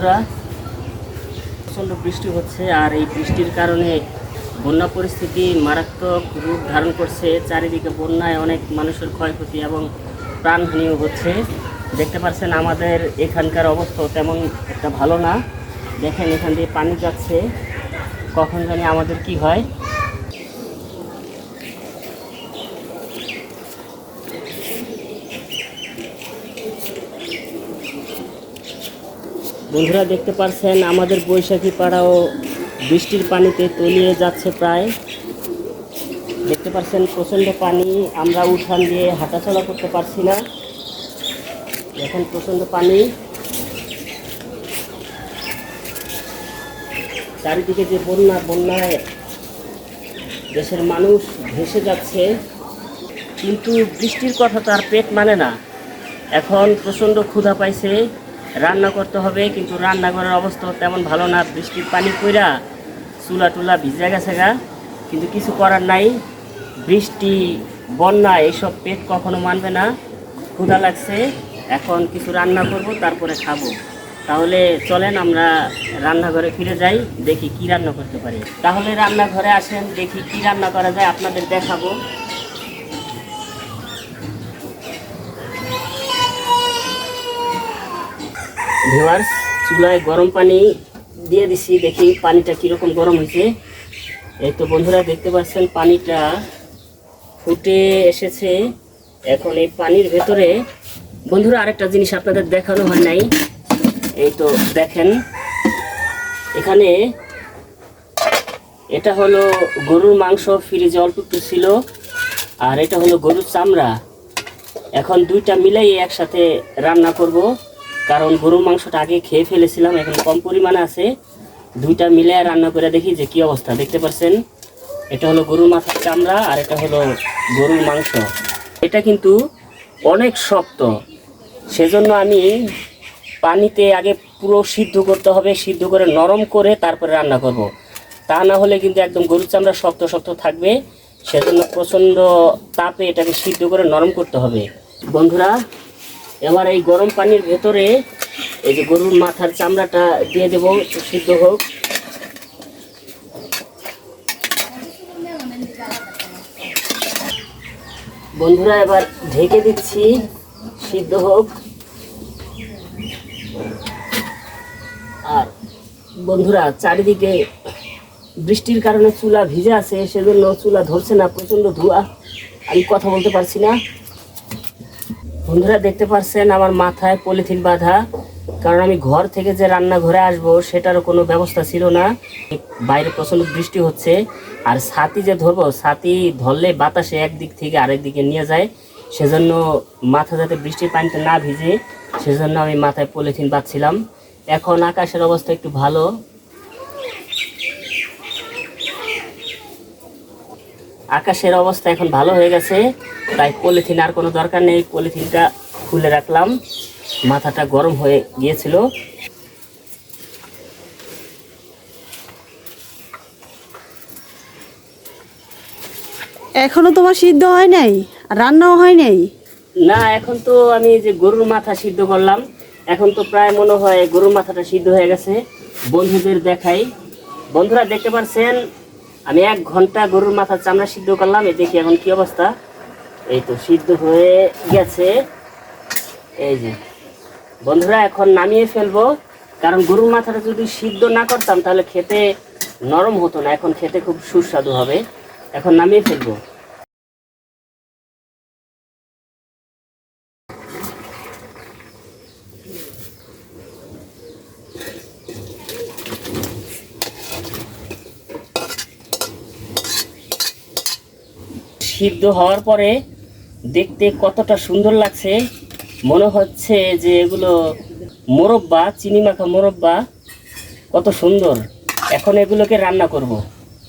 বন্ধুরা, প্রচণ্ড বৃষ্টি হচ্ছে আর এই বৃষ্টির কারণে বন্যা পরিস্থিতি মারাত্মক রূপ ধারণ করছে। চারিদিকে বন্যায় অনেক মানুষের ক্ষয়ক্ষতি এবং প্রাণহানিও হচ্ছে। দেখতে পাচ্ছেন আমাদের এখানকার অবস্থা তেমন একটা ভালো না। দেখেন এখান দিয়ে পানি যাচ্ছে। কখন জানি আমাদের কি হয়। বন্ধুরা দেখতে পাচ্ছেন আমাদের বৈশাখী পাড়াও বৃষ্টির পানিতে তলিয়ে যাচ্ছে প্রায়। দেখতে পাচ্ছেন প্রচণ্ড পানি, আমরা উঠান দিয়ে হাঁটাচলা করতে পারছি না। এখন প্রচণ্ড পানি। চারিদিকে যে বন্যা, বন্যায় দেশের মানুষ ভেসে যাচ্ছে, কিন্তু বৃষ্টির কথা তার পেট মানে না। এখন প্রচণ্ড ক্ষুধা পাইছে। রান্না করতে হবে, কিন্তু রান্নাঘরের অবস্থা তেমন ভালো না। বৃষ্টির পানি পইরা চুলা টুলা ভিজে গেছে গা। কিন্তু কিছু করার নাই। বৃষ্টি, বন্যা, এইসব পেট কখনো মানবে না। ক্ষুধা লাগছে। এখন কিছু রান্না করব, তারপরে খাব। তাহলে চলেন আমরা রান্নাঘরে ফিরে যাই, দেখি কি রান্না করতে পারি। তাহলে রান্নাঘরে আসেন, দেখি কি রান্না করা যায়, আপনাদের দেখাবো। ভিওয়ার্স চুলায় গরম পানি দিয়ে দিছি, দেখি পানিটা কীরকম গরম হয়েছে। এই তো বন্ধুরা, দেখতে পাচ্ছেন, পানিটা ফুটে এসেছে। এখন এই পানির ভেতরে, বন্ধুরা, আরেকটা জিনিস আপনাদের দেখানো হয় নাই। এই তো দেখেন, এখানে এটা হলো গরুর মাংস, ফ্রিজে অল্প একটু ছিল, আর এটা হলো গরুর চামড়া। এখন দুইটা মিলাই একসাথে রান্না করব। কারণ গরুর মাংসটা আগে খেয়ে ফেলেছিলাম, এখন কম পরিমাণে আছে। দুইটা মিলে রান্না করে দেখি যে কি অবস্থা। দেখতে পাচ্ছেন, এটা হলো গরুর মাথার চামড়া আর এটা হলো গরুর মাংস। এটা কিন্তু অনেক শক্ত। সেজন্য আমি পানিতে আগে পুরো সিদ্ধ করতে হবে, সিদ্ধ করে নরম করে তারপরে রান্না করব। তা না হলে কিন্তু একদম গরুর চামড়া শক্ত শক্ত থাকবে। সেজন্য প্রচণ্ড তাপে এটাকে সিদ্ধ করে নরম করতে হবে। বন্ধুরা এবার এই গরম পানির ভেতরে এই যে গরুর মাথার চামড়াটা দিয়ে দেবো, সিদ্ধ হোক। বন্ধুরা, এবার ঢেকে দিচ্ছি, সিদ্ধ হোক। আর বন্ধুরা, চারিদিকে বৃষ্টির কারণে চুলা ভিজে আছে, সেজন্য চুলা ধরছে না, প্রচণ্ড ধোঁয়া। আমি কথা বলতে পারছি না। বন্ধুরা দেখতে পাচ্ছেন আমার মাথায় পলিথিন বাঁধা, কারণ আমি ঘর থেকে যে রান্নাঘরে আসব সেটারও কোনো ব্যবস্থা ছিল না। বাইরে প্রচণ্ড বৃষ্টি হচ্ছে, আর ছাতি যে ধরবো, ছাতি ধরলে বাতাসে একদিক থেকে আরেক দিকে নিয়ে যায়। সেজন্য মাথা যাতে বৃষ্টির পানিতে না ভিজে, সেজন্য আমি মাথায় পলিথিন বাঁধছিলাম। এখন আকাশের অবস্থা একটু ভালো। আকাশের অবস্থা এখন ভালো হয়ে গেছে। তাই পলিথিন আর কোনো দরকার নেই। পলিথিনটা খুলে রাখলাম। মাথাটা গরম হয়ে গিয়েছিল। এখনও তোমার সিদ্ধ হয় নাই? রান্নাও হয় নাই? না এখন তো আমি যে গরুর মাথা সিদ্ধ করলাম। এখন তো প্রায় মনে হয় গরুর মাথাটা সিদ্ধ হয়ে গেছে। বন্ধুদের দেখাই। বন্ধুরা দেখতে পাচ্ছেন আমি এক ঘণ্টা গরুর মাথার চামড়া সিদ্ধ করলাম, এই দেখি এখন কি অবস্থা। এই তো সিদ্ধ হয়ে গেছে। এই যে। বন্ধুরা, এখন নামিয়ে ফেলব। কারণ গরুর মাথাটা যদি সিদ্ধ না করতাম, তাহলে খেতে নরম হতো না। এখন খেতে খুব সুস্বাদু হবে। এখন নামিয়ে ফেলব। সিদ্ধ হওয়ার পরে দেখতে কতটা সুন্দর লাগছে। মনে হচ্ছে যে এগুলো মোরব্বা, চিনি মাখা মোরব্বা, কত সুন্দর। এখন এগুলোকে রান্না করব।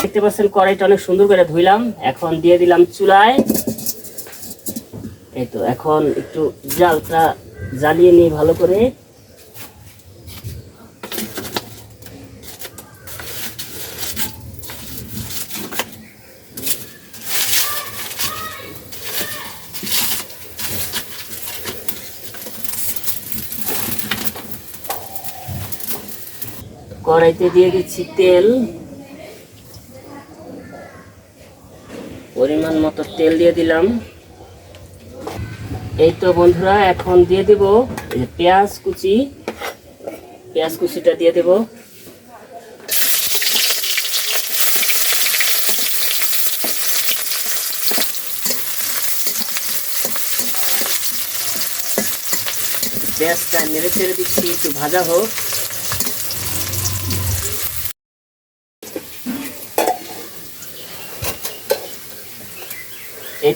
দেখতে পাচ্ছেন কড়াইটা অনেক সুন্দর করে ধুইলাম। এখন দিয়ে দিলাম চুলায়। এই তো, এখন একটু জালটা জ্বালিয়ে নিই ভালো করে কড়াইতে দিয়ে দিচ্ছি তেল। পরিমাণ মতো তেল দিয়ে দিলাম। এই তো বন্ধুরা, এখন দিয়ে দেব পেঁয়াজ কুচি। পেঁয়াজ কুচিটা দিয়ে দেব। পেঁয়াজটা নেড়ে চেড়ে দিচ্ছি, একটু ভাজা হোক।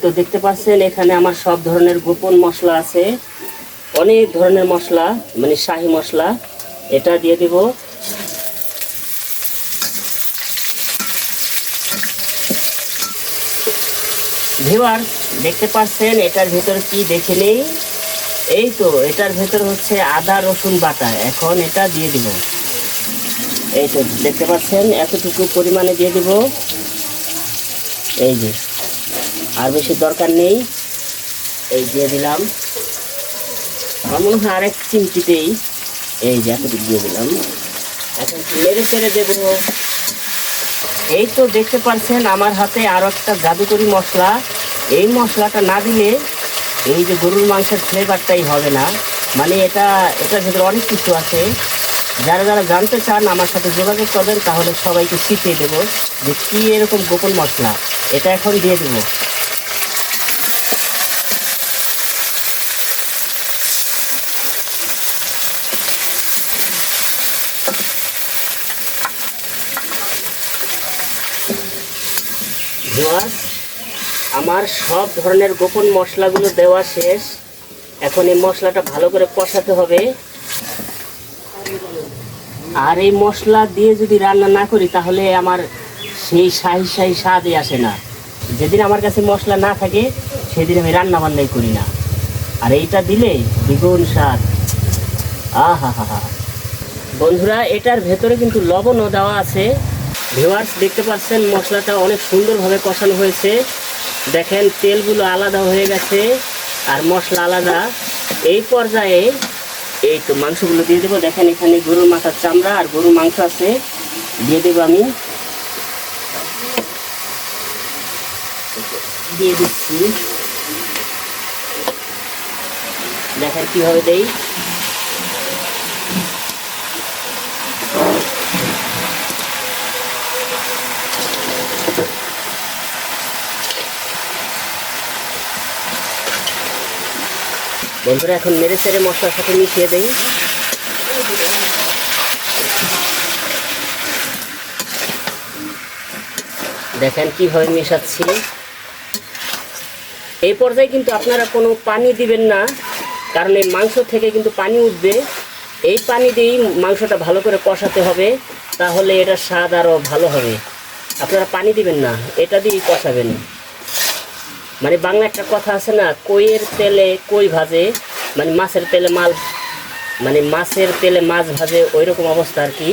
তো দেখতে পাচ্ছেন, এখানে আমার সব ধরনের গোপন মশলা আছে। অনেক ধরনের মশলা মানে শাহি মশলা, এটা দিয়ে দেব। ভিওয়ার দেখতে পাচ্ছেন, এটার ভেতর কি দেখে নেই? এই তো, এটার ভেতর হচ্ছে আদা, রসুন বাটা। এখন এটা দিয়ে দিব। এই তো, দেখতে পাচ্ছেন, এতটুকু পরিমাণে দিয়ে দিব। এই যে। আর বেশি দরকার নেই। এই দিয়ে দিলাম। আমার মনে হয় আরেক চিমটিতেই এই যে এতটুকু দিয়ে দিলাম। এখন মেরে চেড়ে দেবো। এই তো দেখতে পাচ্ছেন, আমার হাতে আরও একটা জাদুকরি মশলা। এই মশলাটা না দিলে এই যে গরুর মাংসের ফ্লেভারটাই হবে না। মানে এটা, এটার ভেতরে অনেক কিছু আছে। যারা যারা জানতে চান, আমার সাথে যোগাযোগ করবেন, তাহলে সবাইকে শিখিয়ে দেবো যে কী এরকম গোপন মশলা। এটা এখন দিয়ে দেবো। ভিউয়ার্স আমার সব ধরনের গোপন মশলাগুলো দেওয়া শেষ। এখন এই মশলাটা ভালো করে কষাতে হবে। আর এই মশলা দিয়ে যদি রান্না না করি, তাহলে আমার সেই শাহি শাহি স্বাদই আসে না। যেদিন আমার কাছে মশলা না থাকে, সেদিন আমি রান্না বান্নাই করি না। আর এইটা দিলে দ্বিগুণ স্বাদ। আহা হা হা বন্ধুরা, এটার ভেতরে কিন্তু লবণও দেওয়া আছে। ভিউয়ার্স দেখতে পাচ্ছেন, মশলাটা অনেক সুন্দরভাবে কষানো হয়েছে। দেখেন, তেলগুলো আলাদা হয়ে গেছে আর মশলা আলাদা। এই পর্যায়ে এই তো মাংসগুলো দিয়ে দেবো। দেখেন, এখানে গরুর মাথার চামড়া আর গরুর মাংস আছে। দিয়ে দেবো আমি। দিয়ে দিচ্ছি। দেখেন, কীভাবে দেই। বন্ধুরা, এখন মেরে সেরে মশলার সাথে মিশিয়ে দেই। দেখেন কীভাবে মেশাচ্ছি। এই পর্যায়ে কিন্তু আপনারা কোনো পানি দিবেন না, কারণ এই মাংস থেকে কিন্তু পানি উঠবে। এই পানি দিয়েই মাংসটা ভালো করে কষাতে হবে, তাহলে এটার স্বাদ আরও ভালো হবে। আপনারা পানি দিবেন না, এটা দিয়েই কষাবেন। মানে বাংলা একটা কথা আছে না, কইয়ের তেলে কই ভাজে মানে মাছের তেলে মাল মানে মাছের তেলে মাছ ভাজে ওই রকম অবস্থা আর কি।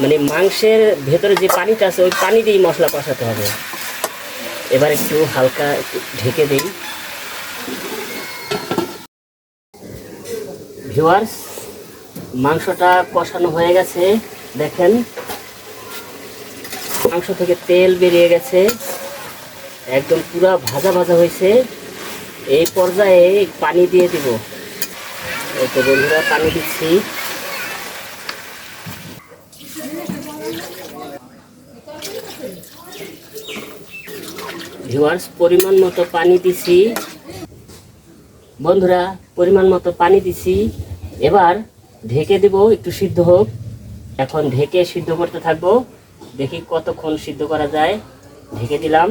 মানে মাংসের ভেতরে যে পানিটা আছে, ওই পানি দিয়েই মশলা কষাতে হবে। এবার একটু হালকা ঢেকে দিই। ভিউয়ার্স, মাংসটা কষানো হয়ে গেছে, দেখেন। মাংস থেকে তেল বেরিয়ে গেছে। একদম পুরা ভাজা ভাজা হয়েছে। এই পর্যায়ে পানি দিয়ে দিব। তো বন্ধুরা, পানি দিচ্ছি। ভিউয়ার্স পরিমাণ মতো পানি দিছি। বন্ধুরা, পরিমাণ মতো পানি দিছি। এবার ঢেকে দেব, একটু সিদ্ধ হোক। এখন ঢেকে সিদ্ধ করতে থাকব। দেখি কতক্ষণ সিদ্ধ করা যায়। ঢেকে দিলাম।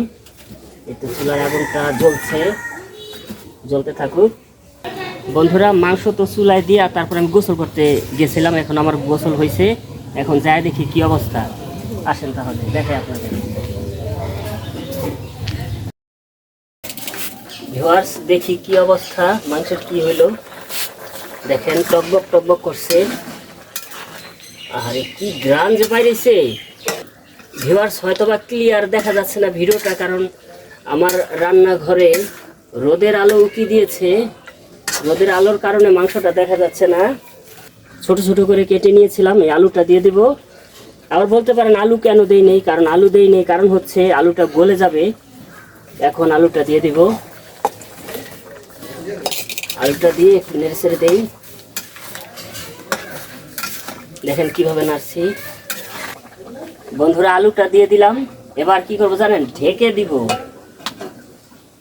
একটু চুলার আগুনটা জ্বলছে। জ্বলতে থাকুক। বন্ধুরা, মাংস তো চুলায় দিয়া তারপর আমি গোসল করতে গেছিলাম, এখন আমার গোসল হয়েছে এখন যাই দেখি কি অবস্থা। আসেন তাহলে দেখে আপনাদের। ভিওয়ার্স দেখি কি অবস্থা। মাংসের কি হইল? দেখেন, টকবক টকবক করছে। আরে কি গ্রাম যে বাইরেছে। ভিউয়ার্স হয়তো বা ক্লিয়ার দেখা যাচ্ছে না ভিডিওটা, কারণ আমার রান্নাঘরে রোদের আলো উকি দিয়েছে। রোদের আলোর কারণে মাংসটা দেখা যাচ্ছে না। ছোট ছোট করে কেটে নিয়েছিলাম, এই আলুটা দিয়ে দেব। আবার বলতে পারেন আলু কেন দেই নেই? কারণ আলু দেই নেই, কারণ হচ্ছে আলুটা গলে যাবে। এখন আলুটা দিয়ে দিব। আলুটা দিয়ে একটু নেড়ে ছেড়ে দেই। দেখেন কীভাবে নাড়ছি। বন্ধুরা, আলুটা দিয়ে দিলাম। এবার কি করব জানেন? ঢেকে দিব।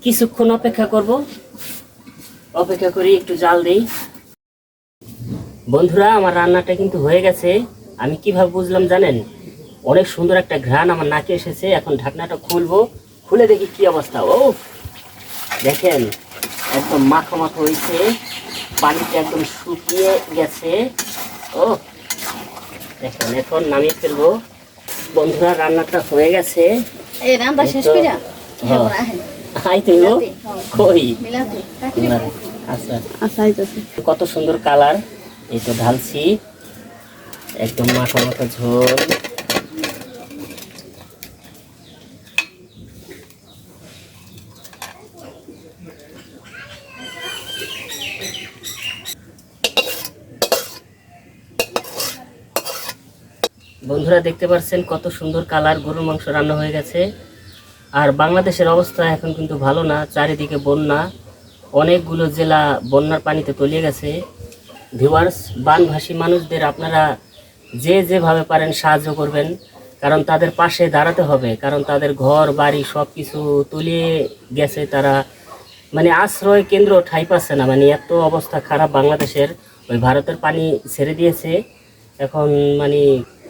কিছুক্ষণ অপেক্ষা করব। অপেক্ষা করি একটু জাল দেই। বন্ধুরা আমার রান্নাটা কিন্তু হয়ে গেছে। আমি কীভাবে বুঝলাম জানেন? অনেক সুন্দর একটা ঘ্রাণ আমার নাকে এসেছে। এখন ঢাকনাটা খুলবো। খুলে দেখি কি অবস্থা। ও দেখেন একদম মাখো মাখো হয়েছে। পানিটা একদম শুকিয়ে গেছে। ও দেখেন এখন নামিয়ে ফেলব। বন্ধুরা রান্নাটা হয়ে গেছে। এই রান্না শেষ এই কই? আচ্ছা। আচ্ছা কত সুন্দর কালার। এই তো ঢালছি। একদম মাখা মাখা ঝোল। বন্ধুরা দেখতে পাচ্ছেন কত সুন্দর কালার। গরুর মাংস রান্না হয়ে গেছে। আর বাংলাদেশের অবস্থা এখন কিন্তু ভালো না, চারিদিকে বন্যা। অনেকগুলো জেলা বন্যার পানিতে তলিয়ে গেছে। ভিউয়ার্স বানভাসী মানুষদের আপনারা যে যেভাবে পারেন সাহায্য করবেন, কারণ তাদের পাশে দাঁড়াতে হবে, কারণ তাদের ঘর, বাড়ি সব কিছু তলিয়ে গেছে তারা। মানে আশ্রয় কেন্দ্র ঠাই পাচ্ছে না মানে এত অবস্থা খারাপ বাংলাদেশের। ওই ভারতের পানি ছেড়ে দিয়েছে। এখন মানে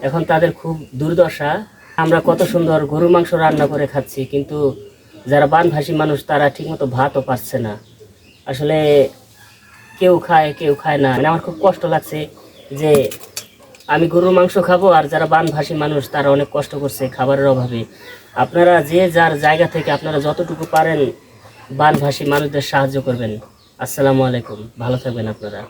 এখন তাদের খুব দুর্দশা। আমরা কত সুন্দর গরুর মাংস রান্না করে খাচ্ছি, কিন্তু যারা বানভাসী মানুষ তারা ঠিকমতো ভাতও পাচ্ছে না। আসলে কেউ খায় কেউ খায় না। মানে আমার খুব কষ্ট লাগছে যে আমি গরুর মাংস খাব আর যারা বানভাসী মানুষ তারা অনেক কষ্ট করছে খাবারের অভাবে। আপনারা যে যার জায়গা থেকে আপনারা যতটুকু পারেন বানভাসী মানুষদের সাহায্য করবেন। আসসালামু আলাইকুম। ভালো থাকবেন আপনারা।